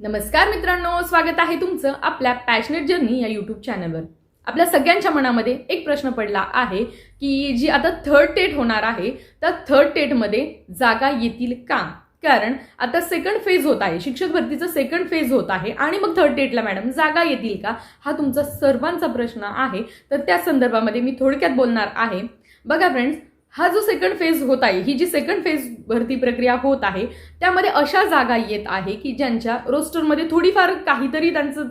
नमस्कार मित्रांनो स्वागत आहे तुमचं आपल्या पॅशनेट जर्नी या यूट्यूब चॅनलवर आपल्या सगळ्यांच्या मनामध्ये एक प्रश्न पडला आहे की जी आता थर्ड टेट होणार आहे तर थर्ड टेटमध्ये जागा येतील का? कारण आता सेकंड फेज होत आहे शिक्षक भरतीचं सेकंड फेज होत आहे आणि मग थर्ड टेटला मॅडम जागा येतील का? हा तुमचा सर्वांचा प्रश्न आहे. तर त्या संदर्भामध्ये मी थोडक्यात बोलणार आहे. बघा फ्रेंड्स हा जो सेकंड फेज होत आहे ही जी सेकंड फेज भरती प्रक्रिया होत आहे त्यामध्ये अशा जागा येत आहे की ज्यांच्या रोस्टरमध्ये थोडीफार काहीतरी त्यांचं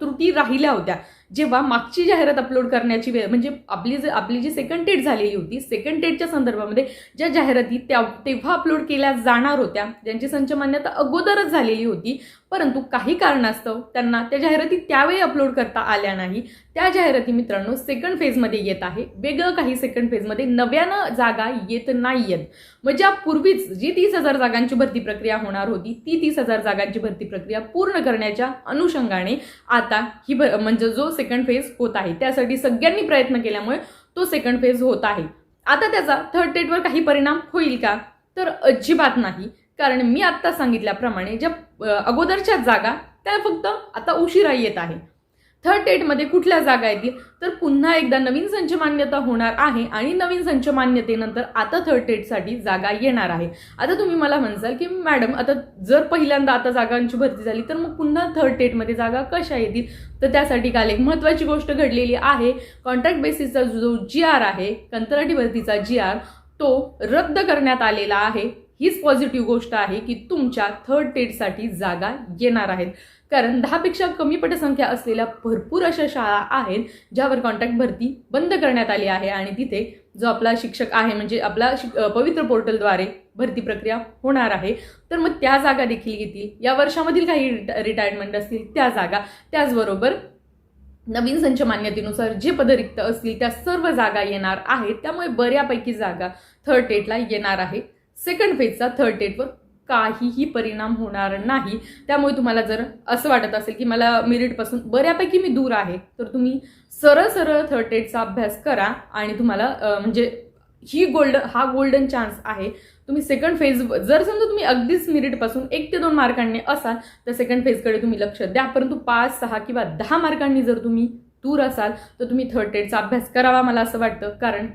त्रुटी राहिल्या होत्या. जेव्हा मागची जाहिरात अपलोड करण्याची वेळ म्हणजे आपली जे आपली जी सेकंड डेट झालेली होती सेकंड डेटच्या संदर्भामध्ये ज्या जाहिराती त्या तेव्हा अपलोड केल्या जाणार होत्या ज्यांची संच मान्यता अगोदरच झालेली होती परंतु काही कारणास्तव त्यांना त्या जाहिराती त्यावेळी अपलोड करता आल्या नाही. त्या जाहिराती मित्रांनो सेकंड फेजमध्ये येत आहे. वेगळं काही सेकंड फेजमध्ये नव्यानं जागा येत नाही आहेत म्हणजे ज्या पूर्वीच जी तीस हजार जागांची भरती प्रक्रिया होणार होती ती तीस हजार जागांची भरती प्रक्रिया पूर्ण करण्याच्या अनुषंगाने आता ही भ म्हणजे जो सेकंड फेज होत आहे त्यासाठी सगळ्यांनी प्रयत्न केल्यामुळे तो सेकंड फेज होत आहे. आता त्याचा थर्ड टेटवर काही परिणाम होईल का? तर अजिबात नाही. कारण मी आत्ता सांगितल्याप्रमाणे ज्या अगोदरच्या जागा त्या फक्त आता उशिरा येत आहे. थर्ड एटमध्ये कुठल्या जागा येतील तर पुन्हा एकदा नवीन संच मान्यता होणार आहे आणि नवीन संच मान्यतेनंतर आता थर्ड एटसाठी जागा येणार आहे. आता तुम्ही मला म्हणसाल की मॅडम आता जर पहिल्यांदा आता जागांची भरती झाली तर मग पुन्हा थर्ड टेटमध्ये जागा कशा येतील? तर त्यासाठी काल एक महत्त्वाची गोष्ट घडलेली आहे. कॉन्ट्रॅक्ट बेसिसचा जो जी आर आहे कंत्राटी भरतीचा जी आर तो रद्द करण्यात आलेला आहे. हीच पॉझिटिव्ह गोष्ट आहे की तुमच्या थर्ड टेटसाठी जागा येणार आहेत. कारण दहापेक्षा कमी पटसंख्या असलेल्या भरपूर अशा शाळा आहेत ज्यावर कॉन्ट्रॅक्ट भरती बंद करण्यात आली आहे आणि तिथे जो आपला शिक्षक आहे म्हणजे आपला शिक- पवित्र पोर्टलद्वारे भरती प्रक्रिया होणार आहे तर मग त्या जागा देखील घेतील. या वर्षामधील काही रिटायरमेंट असतील त्या जागा. त्याचबरोबर नवीन संच मान्यतेनुसार जे पद रिक्त असतील त्या सर्व जागा येणार आहेत. त्यामुळे बऱ्यापैकी जागा थर्ड टेटला येणार आहे. सेकंड फेजचा थर्ड डेटवर काहीही परिणाम होणार नाही. त्यामुळे तुम्हाला जर असं वाटत असेल की मला मेरिटपासून बऱ्यापैकी मी दूर आहे तर तुम्ही सरळ सरळ थर्ड डेटचा अभ्यास करा आणि तुम्हाला म्हणजे ही गोल्ड हा गोल्डन चान्स आहे. तुम्ही सेकंड फेज जर समजा तुम्ही अगदीच मिरिटपासून एक ते दोन मार्कांनी असाल तर सेकंड फेजकडे तुम्ही लक्ष द्या. परंतु पाच सहा किंवा दहा मार्कांनी जर तुम्ही दूर असाल तर तुम्ही थर्ड एडचा अभ्यास करावा मला असं वाटतं. कारण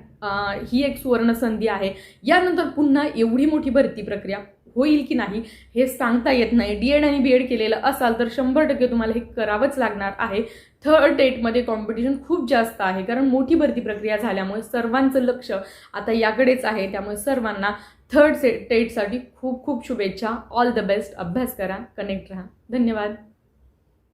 ही एक सुवर्ण संधी आहे. यानंतर पुन्हा एवढी मोठी भरती प्रक्रिया होईल की नाही हे सांगता येत नाही. डी एड आणि बी एड केलेलं असाल तर शंभर टक्के तुम्हाला हे करावंच लागणार आहे. थर्ड टेटमध्ये कॉम्पिटिशन खूप जास्त आहे. कारण मोठी भरती प्रक्रिया झाल्यामुळे सर्वांचं लक्ष आता याकडेच आहे. त्यामुळे सर्वांना थर्ड से टेटसाठी खूप खूप शुभेच्छा. ऑल द बेस्ट अभ्यास करा. कनेक्ट राहा. धन्यवाद.